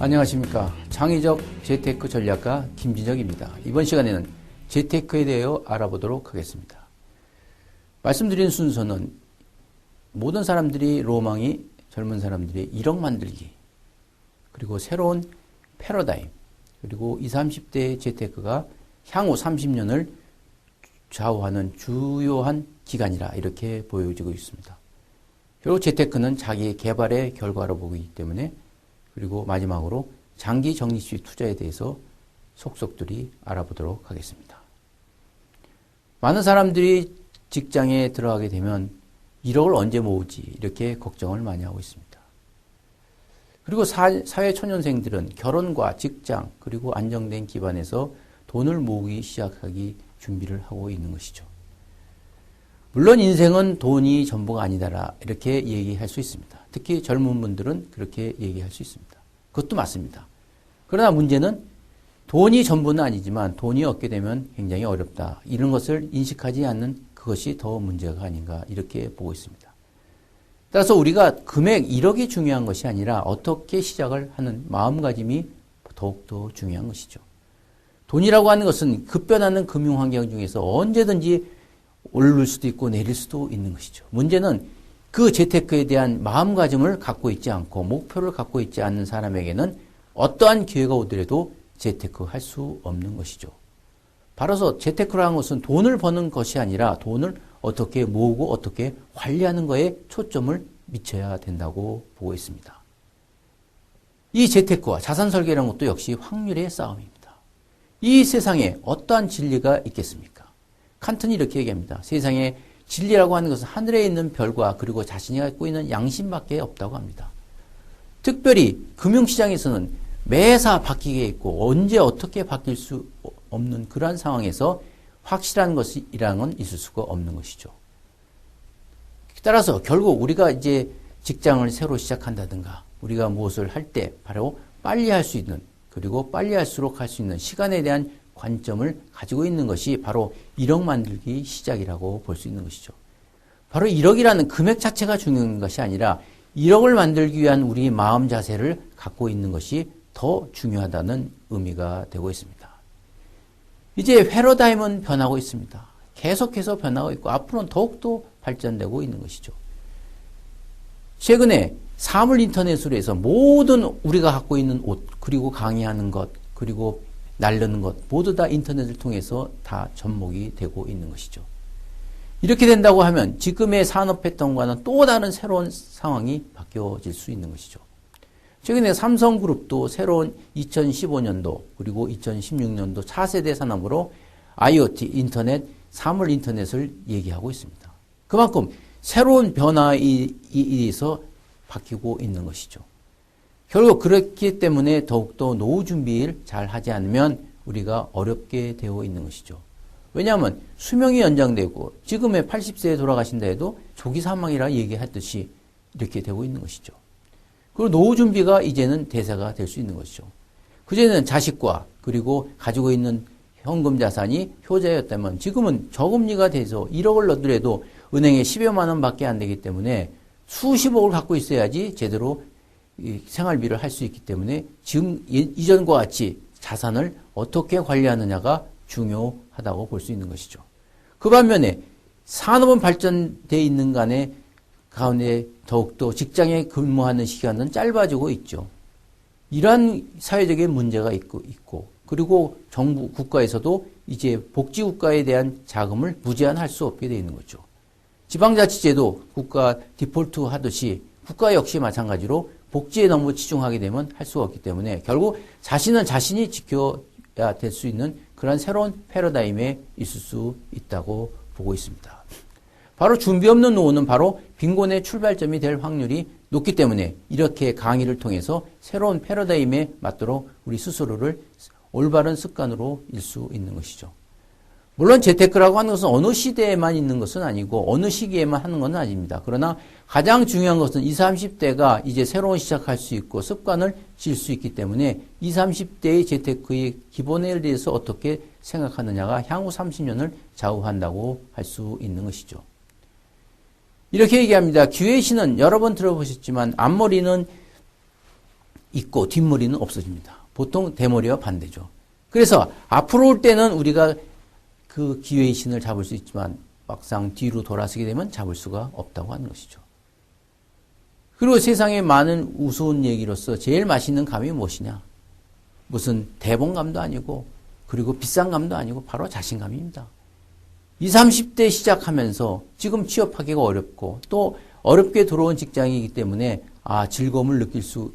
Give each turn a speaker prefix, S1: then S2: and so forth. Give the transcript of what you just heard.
S1: 안녕하십니까. 창의적 재테크 전략가 김진혁입니다. 이번 시간에는 재테크에 대하여 알아보도록 하겠습니다. 말씀드린 순서는 모든 사람들이 로망이 젊은 사람들이 1억 만들기 그리고 새로운 패러다임 그리고 20, 30대 재테크가 향후 30년을 좌우하는 주요한 기간이라 이렇게 보여지고 있습니다. 결국 재테크는 자기 개발의 결과로 보기 때문에 그리고 마지막으로 장기 적립식 투자에 대해서 속속들이 알아보도록 하겠습니다. 많은 사람들이 직장에 들어가게 되면 1억을 언제 모으지 이렇게 걱정을 많이 하고 있습니다. 그리고 사, 회 초년생들은 결혼과 직장 그리고 안정된 기반에서 돈을 모으기 시작하기 준비를 하고 있는 것이죠. 물론 인생은 돈이 전부가 아니다라 이렇게 얘기할 수 있습니다. 특히 젊은 분들은 그렇게 얘기할 수 있습니다. 그것도 맞습니다. 그러나 문제는 돈이 전부는 아니지만 돈이 없게 되면 굉장히 어렵다. 이런 것을 인식하지 않는 그것이 더 문제가 아닌가 이렇게 보고 있습니다. 따라서 우리가 금액 1억이 중요한 것이 아니라 어떻게 시작을 하는 마음가짐이 더욱더 중요한 것이죠. 돈이라고 하는 것은 급변하는 금융 환경 중에서 언제든지 오를 수도 있고 내릴 수도 있는 것이죠. 문제는 그 재테크에 대한 마음가짐을 갖고 있지 않고 목표를 갖고 있지 않는 사람에게는 어떠한 기회가 오더라도 재테크 할 수 없는 것이죠. 바로서 재테크라는 것은 돈을 버는 것이 아니라 돈을 어떻게 모으고 어떻게 관리하는 것에 초점을 미쳐야 된다고 보고 있습니다. 이 재테크와 자산 설계라는 것도 역시 확률의 싸움입니다. 이 세상에 어떠한 진리가 있겠습니까? 칸트는 이렇게 얘기합니다. 세상에 진리라고 하는 것은 하늘에 있는 별과 그리고 자신이 갖고 있는 양심밖에 없다고 합니다. 특별히 금융시장에서는 매사 바뀌게 있고 언제 어떻게 바뀔 수 없는 그러한 상황에서 확실한 것이라는 건 있을 수가 없는 것이죠. 따라서 결국 우리가 이제 직장을 새로 시작한다든가 우리가 무엇을 할 때 바로 빨리 할 수 있는 그리고 빨리 할수록 할 수 있는 시간에 대한 관점을 가지고 있는 것이 바로 1억 만들기 시작이라고 볼 수 있는 것이죠. 바로 1억이라는 금액 자체가 중요한 것이 아니라 1억을 만들기 위한 우리 마음 자세를 갖고 있는 것이 더 중요하다는 의미가 되고 있습니다. 이제 패러다임은 변하고 있습니다. 계속해서 변하고 있고 앞으로는 더욱더 발전되고 있는 것이죠. 최근에 사물 인터넷으로 해서 모든 우리가 갖고 있는 옷, 그리고 강의하는 것, 그리고 날르는 것 모두 다 인터넷을 통해서 다 접목이 되고 있는 것이죠. 이렇게 된다고 하면 지금의 산업 패턴과는 또 다른 새로운 상황이 바뀌어질 수 있는 것이죠. 최근에 삼성그룹도 새로운 2015년도 그리고 2016년도 차세대 산업으로 IoT 인터넷, 사물 인터넷을 얘기하고 있습니다. 그만큼 새로운 변화에 의해서 바뀌고 있는 것이죠. 결국 그렇기 때문에 더욱더 노후 준비를 잘 하지 않으면 우리가 어렵게 되어 있는 것이죠. 왜냐하면 수명이 연장되고 지금의 80세에 돌아가신다 해도 조기 사망이라 얘기했듯이 이렇게 되고 있는 것이죠. 그리고 노후 준비가 이제는 대세가 될 수 있는 것이죠. 그전에는 자식과 그리고 가지고 있는 현금 자산이 효자였다면 지금은 저금리가 돼서 1억을 넣더라도 은행에 10여만 원밖에 안 되기 때문에 수십억을 갖고 있어야지 제대로 생활비를 할 수 있기 때문에 지금 이전과 같이 자산을 어떻게 관리하느냐가 중요하다고 볼 수 있는 것이죠. 그 반면에 산업은 발전돼 있는 간에 가운데 더욱더 직장에 근무하는 시간은 짧아지고 있죠. 이러한 사회적인 문제가 있고, 있고 그리고 정부 국가에서도 이제 복지 국가에 대한 자금을 무제한할 수 없게 되어 있는 거죠. 지방자치제도 국가 디폴트 하듯이 국가 역시 마찬가지로 복지에 너무 치중하게 되면 할 수가 없기 때문에 결국 자신은 자신이 지켜야 될 수 있는 그런 새로운 패러다임에 있을 수 있다고 보고 있습니다. 바로 준비 없는 노후는 바로 빈곤의 출발점이 될 확률이 높기 때문에 이렇게 강의를 통해서 새로운 패러다임에 맞도록 우리 스스로를 올바른 습관으로 일 수 있는 것이죠. 물론 재테크라고 하는 것은 어느 시대에만 있는 것은 아니고 어느 시기에만 하는 것은 아닙니다. 그러나 가장 중요한 것은 20, 30대가 이제 새로운 시작할 수 있고 습관을 질 수 있기 때문에 20, 30대의 재테크의 기본에 대해서 어떻게 생각하느냐가 향후 30년을 좌우한다고 할 수 있는 것이죠. 이렇게 얘기합니다. 기회의 신은 여러 번 들어보셨지만 앞머리는 있고 뒷머리는 없어집니다. 보통 대머리와 반대죠. 그래서 앞으로 올 때는 우리가 그 기회의 신을 잡을 수 있지만 막상 뒤로 돌아서게 되면 잡을 수가 없다고 하는 것이죠. 그리고 세상에 많은 우스운 얘기로서 제일 맛있는 감이 무엇이냐? 무슨 대본감도 아니고 그리고 비싼 감도 아니고 바로 자신감입니다. 20, 30대 시작하면서 지금 취업하기가 어렵고 또 어렵게 들어온 직장이기 때문에 아, 즐거움을 느낄 수